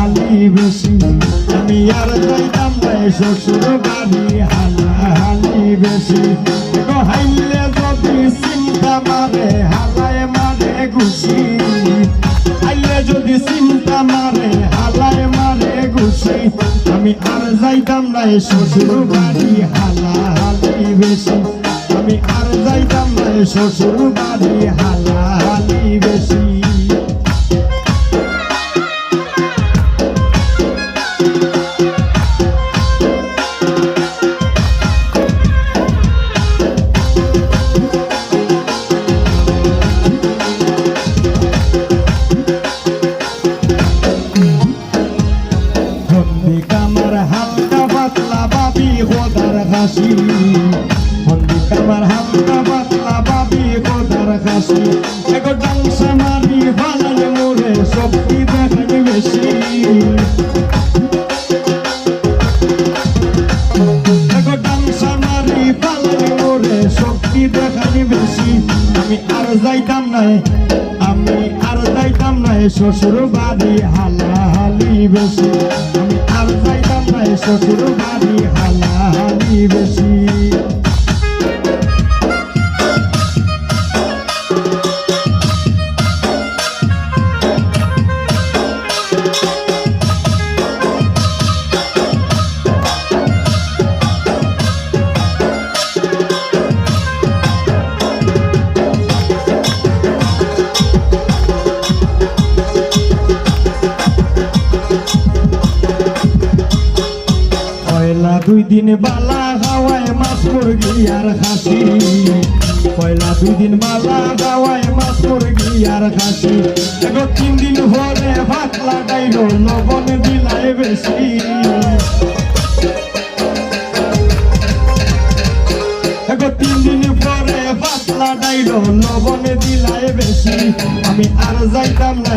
হালি বেশি আমি আর যাইতাম না শ্বশুর বাড়ি হালা হালি বেশি হাইলে যদি চিন্তা মারে হালায় মারে ঘুষি হাইলে যদি চিন্তা মারে হালায় মারে ঘুষি আমি আর যাইতাম না শ্বশুর বাড়ি হালা হালি বেশি আমি আর যাইতাম না শ্বশুর বাড়ি বন্দি কামার হালকা পাতলা বাবি খোদার খাসি। বন্দি কামার হালকা পাতলা বাবি খোদার খাসি। এগো ডাংসা মারি ভালালে মোরে শক্তি দেখানি বেশি। এগো ডাংসা মারি ভালালে মোরে শক্তি দেখানি বেশি। আমি আর যাইতাম নাই আমি আর যাইতাম নাই শ্বশুর বাড়ি হালাহালি বেশি। শ্বশুর বাড়ি হালাহালি পয়লা দুই দিন বালা খাওয়ায় মাছ মুরগি আর খাসি। পয়লা দুই দিন বালা খাওয়ায় মাছ মুরগি আর খাসি। এগো তিন দিন হরে ভাত লাগাইলো লবণ দিলাই বেশি। এগো তিন দিন পরে ভাত লাগাইলো লবণ দিলাই বেশি। আমি আর যাইতাম না